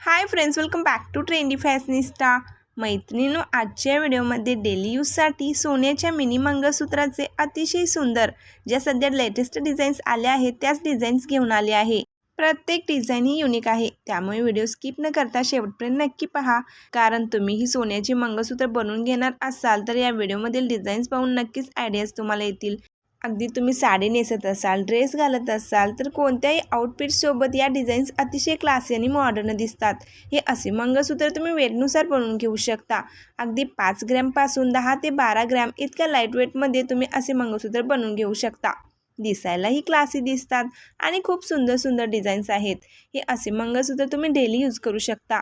Hi friends welcome back to trendy fashionista मैत्रिणीनो आजच्या व्हिडिओमध्ये daily यूजसाठी सोन्याच्या मिनी मंगळसूत्राचे अतिशय सुंदर ज्या सध्या लेटेस्ट डिझाईन्स आल्या आहेत त्याच डिझाईन्स घेऊन आले आहे. प्रत्येक डिझाईन ही युनिक आहे त्यामुळे व्हिडिओ स्किप न करता शेवटपर्यंत नक्की पहा. कारण तुम्ही ही सोन्याची मंगळसूत्र बनवून घेणार असाल तर या व्हिडिओमधील डिझाईन्स पाहून नक्कीच आयडियाज तुम्हाला येतील. अगदी तुम्ही साडी नेसत असाल ड्रेस घालत असाल तर कोणत्याही आउटफिटसोबत या डिझाईन्स अतिशय क्लासी आणि मॉडर्न दिसतात. हे असे मंगळसूत्र तुम्ही वेळनुसार बनवून घेऊ शकता. अगदी पाच ग्रॅमपासून दहा ते बारा ग्रॅम इतक्या लाइट वेटमध्ये तुम्ही असे मंगळसूत्र बनवून घेऊ शकता. दिसायलाही क्लासी दिसतात आणि खूप सुंदर सुंदर डिझाईन्स आहेत. हे असे मंगळसूत्र तुम्ही डेली यूज करू शकता.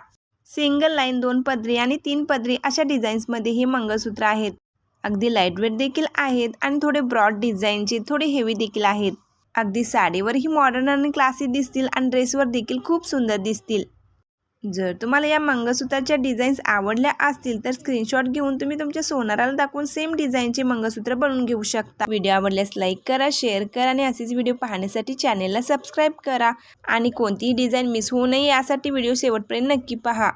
सिंगल लाईन दोन पदरी आणि तीन पदरी अशा डिझाईन्समध्ये हे मंगळसूत्र आहेत. अगदी लाईटवेट देखील आहेत आणि थोडे ब्रॉड डिझाईनचे थोडे हेवी देखील आहेत. अगदी साडीवरही मॉडर्न आणि क्लासी दिसतील आणि ड्रेसवर देखील खूप सुंदर दिसतील. जर तुम्हाला या मंगळसूत्राच्या डिझाईन्स आवडल्या असतील तर स्क्रीनशॉट घेऊन तुम्ही तुमच्या सोनाराला दाखवून सेम डिझाईनचे मंगळसूत्र बनवून घेऊ शकता. व्हिडिओ आवडल्यास लाईक करा शेअर करा आणि असेच व्हिडिओ पाहण्यासाठी चॅनेलला सबस्क्राईब करा. आणि कोणतीही डिझाईन मिस होऊ नये यासाठी व्हिडिओ शेवटपर्यंत नक्की पहा.